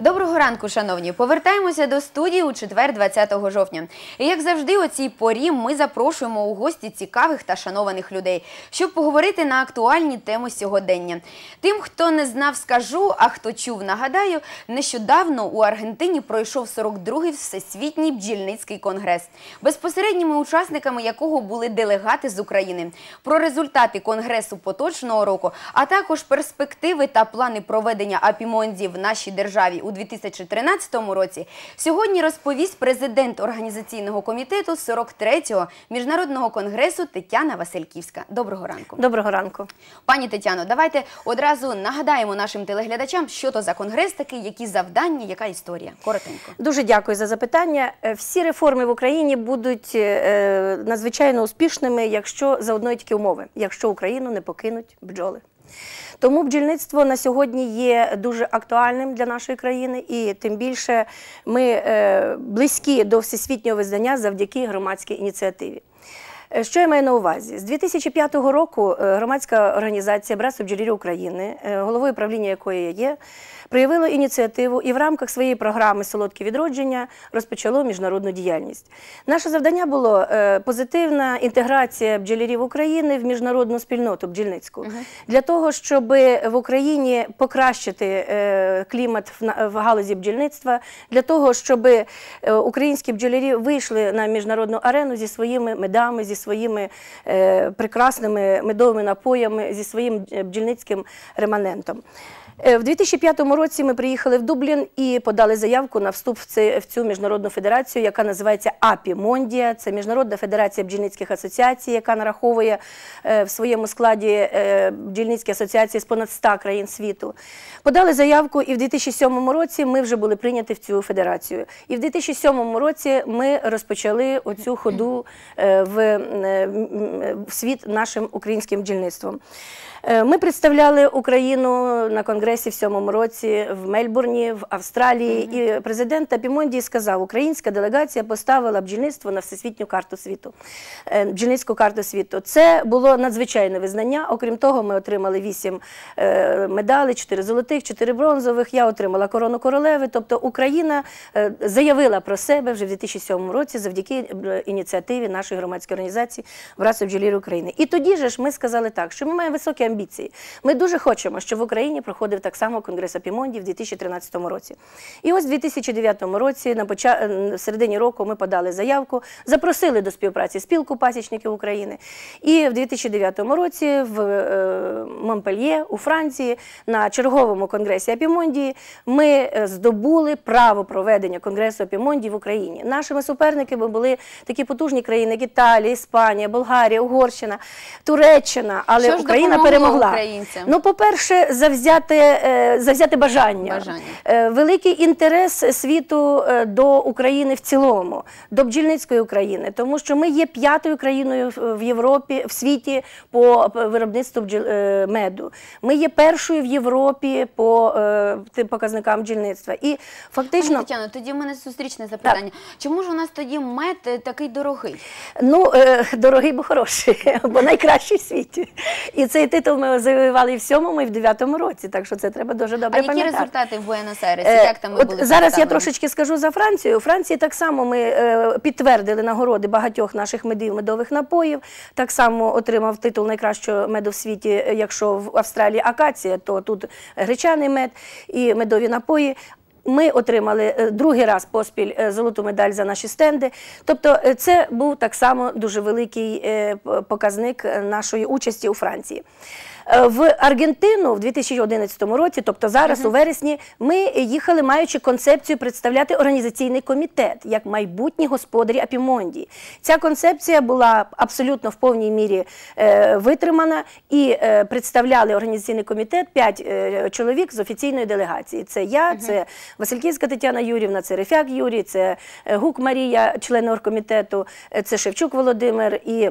Доброго ранку, шановні. Повертаємося до студії у четвер, 20 жовтня. І як завжди, у цій порі ми запрошуємо у гості цікавих та шанованих людей, щоб поговорити на актуальні теми сьогодення. Тим, хто не знав, скажу, а хто чув, нагадаю, нещодавно у Аргентині пройшов 42-й всесвітній бджільницький конгрес, безпосередніми учасниками якого були делегати з України. Про результати конгресу поточного року, а також перспективи та плани проведення апімонді в нашій державі у 2013 році сьогодні розповість президент організаційного комітету 43-го міжнародного конгресу Тетяна Васильківська. Доброго ранку. Доброго ранку. Пані Тетяно, давайте одразу нагадаємо нашим телеглядачам, що то за конгрес такий, які завдання, яка історія. Коротенько. Дуже дякую за запитання. Е, Всі реформи в Україні будуть е, надзвичайно успішними, якщо за одної тільки умови, якщо Україну не покинуть бджоли. Тому бджільництво на сьогодні є дуже актуальним для нашої країни, і тим більше ми е, близькі до всесвітнього визнання завдяки громадській ініціативі. Е, Що я маю на увазі? З 2005 року е, громадська організація Братство бджолярів України, е, головою правління якої я є, проявила ініціативу і в рамках своєї програми Солодке відродження розпочало міжнародну діяльність. Наше завдання було позитивна інтеграція бджолярів України в міжнародну спільноту бджільницьку для того, щоб в Україні покращити клімат в галузі бджільництва, для того, щоб українські бджолярі вийшли на міжнародну арену зі своїми медами, зі своїми е, прекрасними медовими напоями, зі своїм е, бджільницьким реманентом. Е, В 2005 році ми приїхали в Дублін і подали заявку на вступ в, цю міжнародну федерацію, яка називається АПІ Мондія. Це Міжнародна федерація бджільницьких асоціацій, яка нараховує е, в своєму складі е, бджільницькі асоціації з понад 100 країн світу. Подали заявку, і в 2007 році ми вже були прийняті в цю федерацію. І в 2007 році ми розпочали оцю ходу в світ нашим українським бджільництвом. Е, Ми представляли Україну на конгресі в сьомому році в Мельбурні, в Австралії. І президент Апімондії сказав, українська делегація поставила бджільництво на всесвітню карту світу, е, бджільницьку карту світу. Це було надзвичайне визнання. Окрім того, ми отримали вісім е, медалей, чотири золотих, чотири бронзових. Я отримала корону королеви. Тобто Україна заявила про себе вже в 2007 році завдяки ініціативі нашої громадської організації Братство бджолірів України. І тоді же ж ми сказали так, що ми маємо високі амбіції. Ми дуже хочемо, щоб в Україні проходив так само Конгрес Апімонді в 2013 році. І ось в 2009 році, на поча... в середині року, ми подали заявку, запросили до співпраці спілку пасічників України. І в 2009 році в е, Монпельє у Франції на черговому конгресі Апімондії ми е, здобули право проведення конгресу Апімондії в Україні. Нашими суперниками були такі потужні країни, як Італія, Іспанія, Болгарія, Угорщина, Туреччина, але Україна допомогло перемогла. українцям? Ну, по-перше, завзяти, е, завзяти бажання. Бажання. Е, Великий інтерес світу е, до України в цілому, до бджільницької України, тому що ми є п'ятою країною в- Європі, в світі по виробництву бджіл- е, меду. Ми є першою в Європі по тим показникам бджільництва. І фактично. Пані Тетяно, тоді в мене зустрічне запитання. Чому ж у нас тоді мед такий дорогий? Ну, дорогий, бо хороший, бо найкращий в світі. І цей титул ми завоювали і в сьомому, і в дев'ятому році, так що це треба дуже добре. А добре які пам'ятати. результати в Буенос-Айресі? Е, Як там ми От були зараз я трошечки скажу за Францію. У Франції так само ми е, підтвердили нагороди багатьох наших медів, медових напоїв. Так само отримав титул найкращого меду в світі. е, Якщо в Австралії акація, то тут гречаний мед і медові напої. Ми отримали е, другий раз поспіль е, золоту медаль за наші стенди. Тобто, е, це був так само дуже великий показник нашої участі у Франції. Е, В Аргентину в 2011 році, тобто зараз, у вересні, ми їхали, маючи концепцію представляти організаційний комітет як майбутні господарі Апімондії. Ця концепція була абсолютно в повній мірі е, витримана і е, представляли організаційний комітет п'ять е, чоловік з офіційної делегації. Це я, це Васильківська Тетяна Юрівна, це Рефяк Юрій, це е, Гук Марія, члени оргкомітету, е, це Шевчук Володимир і.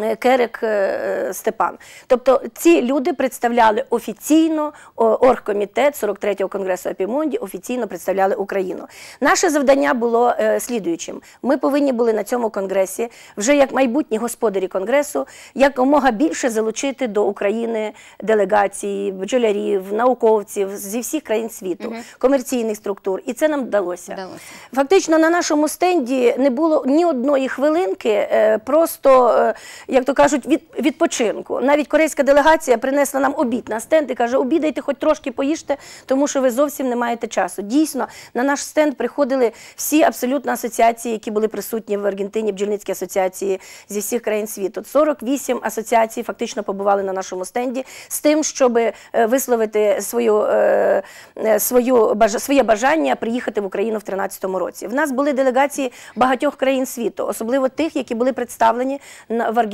Е, Керек е, Степан. Тобто ці люди представляли офіційно оргкомітет 43-го конгресу Апімонді, офіційно представляли Україну. Наше завдання було е, слідуючим. Ми повинні були на цьому конгресі, вже як майбутні господарі конгресу, якомога більше залучити до України делегації, бджолярів, науковців зі всіх країн світу, комерційних структур. І це нам вдалося. Вдалося. Фактично на нашому стенді не було ні одної хвилинки, е, просто, е, як то кажуть, від, відпочинку. Навіть корейська делегація принесла нам обід на стенд і каже, обідайте, хоч трошки поїжте, тому що ви зовсім не маєте часу. Дійсно, на наш стенд приходили всі абсолютно асоціації, які були присутні в Аргентині, бджільницькі асоціації зі всіх країн світу. 48 асоціацій фактично побували на нашому стенді з тим, щоб е, висловити свою, е, е, свою, своє бажання приїхати в Україну в 2013 році. В нас були делегації багатьох країн світу, особливо тих, які були представлені в Аргентині.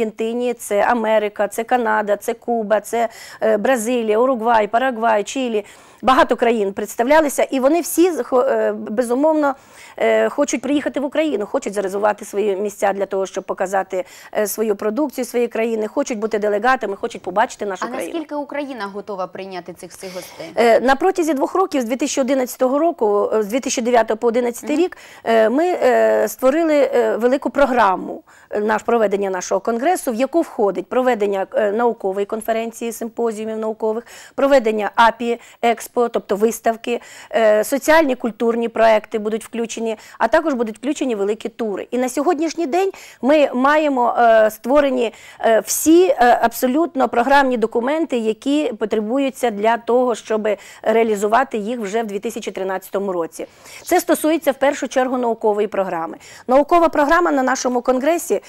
Це Америка, це Канада, це Куба, це е, Бразилія, Уругвай, Парагвай, Чилі. Багато країн представлялися, і вони всі е, безумовно е, хочуть приїхати в Україну, хочуть зарезервувати свої місця для того, щоб показати свою продукцію своєї країни, хочуть бути делегатами, хочуть побачити нашу А країну. наскільки Україна готова прийняти цих всіх гостей? На протязі двох років, з 2011 року, з 2009 по 2011 рік, е, ми е, створили велику програму наш проведення нашого конгресу, в яку входить проведення е, наукової конференції, симпозіумів наукових, проведення АПІ Експо, тобто виставки, е, соціальні культурні проекти будуть включені, а також будуть включені великі тури. І на сьогоднішній день ми маємо е, створені всі абсолютно програмні документи, які потребуються для того, щоб реалізувати їх вже в 2013 році. Це стосується в першу чергу наукової програми. Наукова програма на нашому конгресі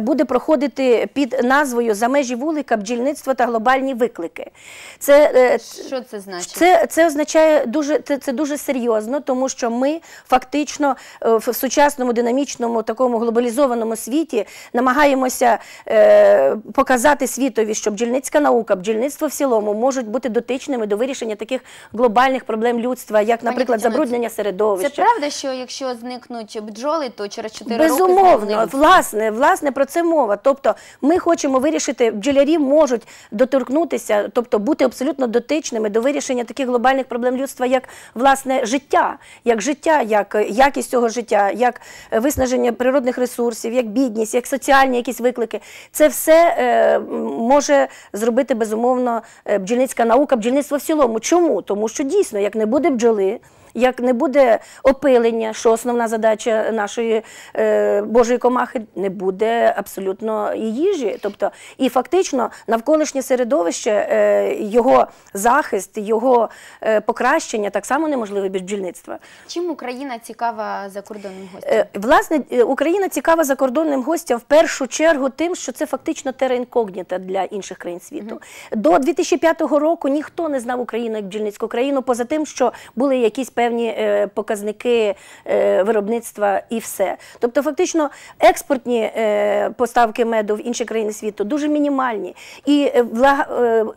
буде проходити під назвою За межі вулика, бджільництво та глобальні виклики. Це е, Що це значить? це, це означає дуже це, це дуже серйозно, тому що ми фактично е, в сучасному динамічному такому глобалізованому світі намагаємося е, показати світові, що бджільницька наука, бджільництво в цілому можуть бути дотичними до вирішення таких глобальних проблем людства, як, наприклад, забруднення Це середовища. правда, що якщо зникнуть бджоли, то через 4 роки Безумовно, власне, власне про це мова. Тобто, ми хочемо вирішити, бджолярі можуть доторкнутися, тобто бути абсолютно дотичними до вирішення таких глобальних проблем людства, як власне життя, як життя, як якість цього життя, як е, виснаження природних ресурсів, як бідність, як соціальні якісь виклики. Це все е, може зробити безумовно е, бджільницька наука, бджільництво в цілому. Чому? Тому що дійсно, як не буде бджоли. Як не буде опилення, що основна задача нашої е, Божої комахи, не буде абсолютно і їжі. Тобто, і фактично навколишнє середовище, е, його захист, його е, покращення так само неможливе без бджільництва. Чим Україна цікава закордонним гостям? Е, Власне, е, Україна цікава закордонним гостям в першу чергу тим, що це фактично тера інкогніта для інших країн світу. До 2005 року ніхто не знав Україну як бджільницьку країну, поза тим, що були якісь певні е, показники е, виробництва і все. Тобто, фактично, експортні е, поставки меду в інші країни світу дуже мінімальні. І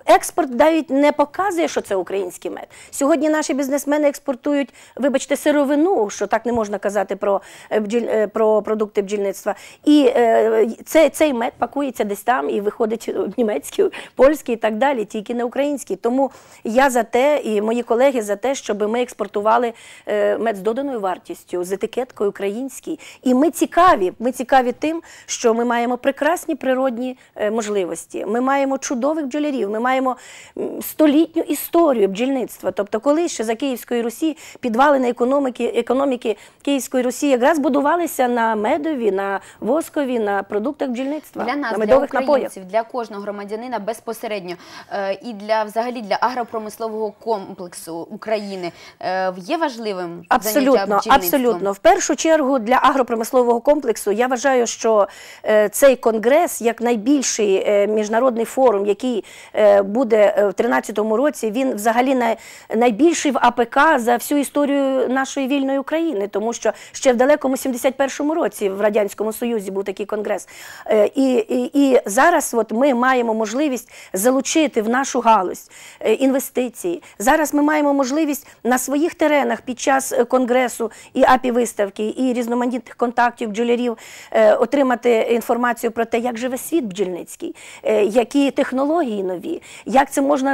експорт навіть не показує, що це український мед. Сьогодні наші бізнесмени експортують, вибачте, сировину, що так не можна казати про, про продукти бджільництва. І е, цей, мед пакується десь там і виходить німецький, польський і так далі, тільки не український. Тому я за те, і мої колеги за те, щоб ми експортували е, мед з доданою вартістю, з етикеткою український. І ми цікаві. Ми цікаві тим, що ми маємо прекрасні природні е, можливості. Ми маємо чудових бджолярів, ми маємо столітню історію бджільництва. Тобто, коли ще за Київської Русі підвалини економіки, економіки Київської Русі якраз будувалися на медові, на воскові, на продуктах бджільництва, Для нас, на для медових напоях. українців, для кожного громадянина безпосередньо е, і для взагалі для агропромислового комплексу України е, є важливим Абсолютно, абсолютно. В першу чергу для агропромислового комплексу я вважаю, що е, цей конгрес, як найбільший е, міжнародний форум, який е, буде е, в 2013 році, він взагалі най, найбільший в АПК за всю історію нашої вільної України, тому що ще в далекому 71-му році в радянському союзі був такий конгрес. Е, і, і, і зараз, от ми маємо можливість залучити в нашу галузь е, інвестиції. Зараз ми маємо можливість на своїх теренах теренах під час е, конгресу і апі виставки, і різноманітних контактів бджолярів е, отримати інформацію про те, як живе світ бджільницький, е, які технології нові, як це можна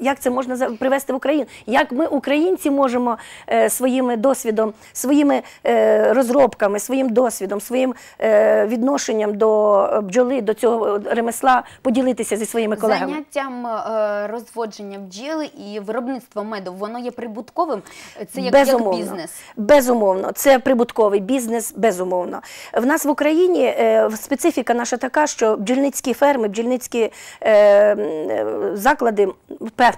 як це можна привести в Україну, як ми, українці, можемо е, своїм досвідом, своїми розробками, своїм досвідом, своїм відношенням до бджоли, до цього ремесла поділитися зі своїми колегами. Заняттям розводження бджіли і виробництво меду, воно є прибутковим. Це як, як бізнес. Безумовно, це прибутковий бізнес, безумовно. В нас в Україні е, специфіка наша така, що бджільницькі ферми, бджільницькі е, е, заклади,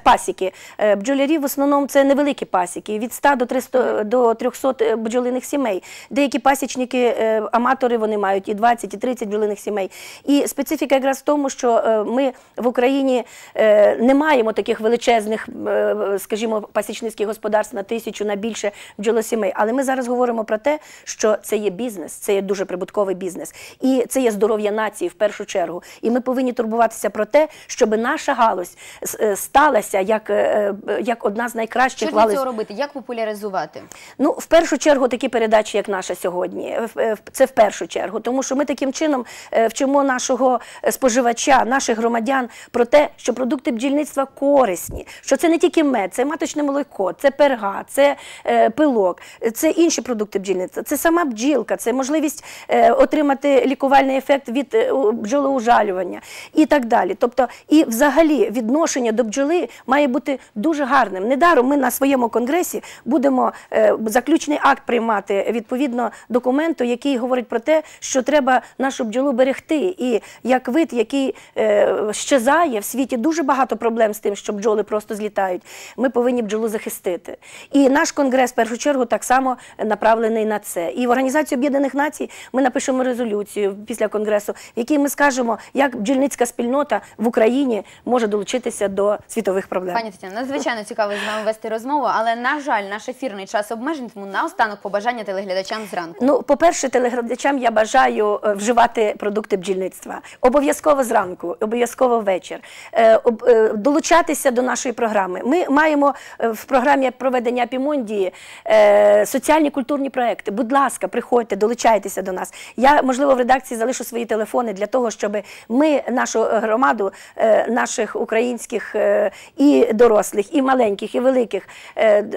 пасіки, е, бджолярів в основному це невеликі пасіки, від 100 до 300, до 300 бджолиних сімей. Деякі пасічники, е, аматори, вони мають і 20, і 30 бджолиних сімей. І специфіка якраз в тому, що е, ми в Україні е, не маємо таких величезних, е, скажімо, пасічницьких господарств на тисячу, на більше бджолосімей. Але ми зараз говоримо про те, що це є бізнес, це є дуже прибутковий бізнес. І це є здоров'я нації в першу чергу. І ми повинні турбуватися про те, щоб наша галузь е, сталася як, е, е, як одна з найкращих Що для цього робити? Як популяризувати? Ну, в першу чергу, такі передачі, як наша сьогодні, це в першу чергу, тому що ми таким чином вчимо нашого споживача, наших громадян про те, що продукти бджільництва корисні, що це не тільки мед, це маточне молоко, це перга, це е, пилок, це інші продукти бджільництва, це сама бджілка, це можливість е, отримати лікувальний ефект від е, бджолоужалювання і так далі. Тобто, і взагалі відношення до бджоли має бути дуже гарним. Недаром ми на своєму конгресі будемо е, заключний акт приймати відповідно документу, який говорить про те, що треба нашу бджолу берегти. І як вид, який е, щезає в світі, дуже багато проблем з тим, що бджоли просто злітають. Ми повинні бджолу захистити. І наш конгрес, в першу чергу, так само направлений на це. І в Організацію Об'єднаних Націй ми напишемо резолюцію після конгресу, в якій ми скажемо, як бджільницька спільнота в Україні може долучитися до світових проблем. Пані Тетяно, надзвичайно цікаво з вами вести розмову, але на жаль, наш ефірний час обмежений, тому наостанок побажання телеглядачам зранку. Ну, по-перше, телеглядачам я бажаю е, вживати продукти бджільництва. Обов'язково зранку, обов'язково ввечір. Е, е, Долучатися до нашої програми. Ми маємо в програмі проведення Пімондії е, соціальні культурні проекти. Будь ласка, приходьте, долучайтеся до нас. Я, можливо, в редакції залишу свої телефони для того, щоб ми нашу громаду, е, наших українських е, і дорослих, і маленьких, і великих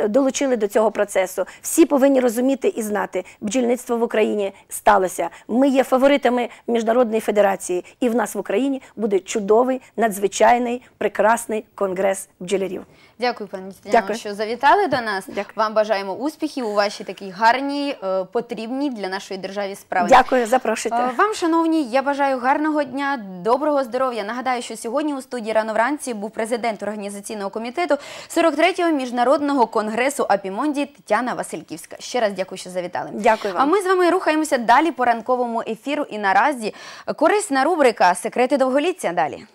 долучили до цього процесу. Всі повинні розуміти і знати, бджільництво в Україні сталося. Ми є фаворитами міжнародної федерації, і в нас в Україні буде чудовий, надзвичайний, прекрасний конгрес бджолярів. Дякую, пані Тетяно, Дякую. що завітали до нас. Дякую. Вам бажаємо успіхів у вашій такій гарній, е, потрібній для нашої держави справі. Дякую, запрошуйте. Е, Вам, шановні, я бажаю гарного дня, доброго здоров'я. Нагадаю, що сьогодні у студії рано вранці був президент організаційного комітету 43-го міжнародного конгресу Апімонді Тетяна Васильківська. Ще раз дякую, що завітали. Дякую вам. А ми з вами рухаємося далі по ранковому ефіру. І наразі корисна рубрика Секрети довголіття. Далі.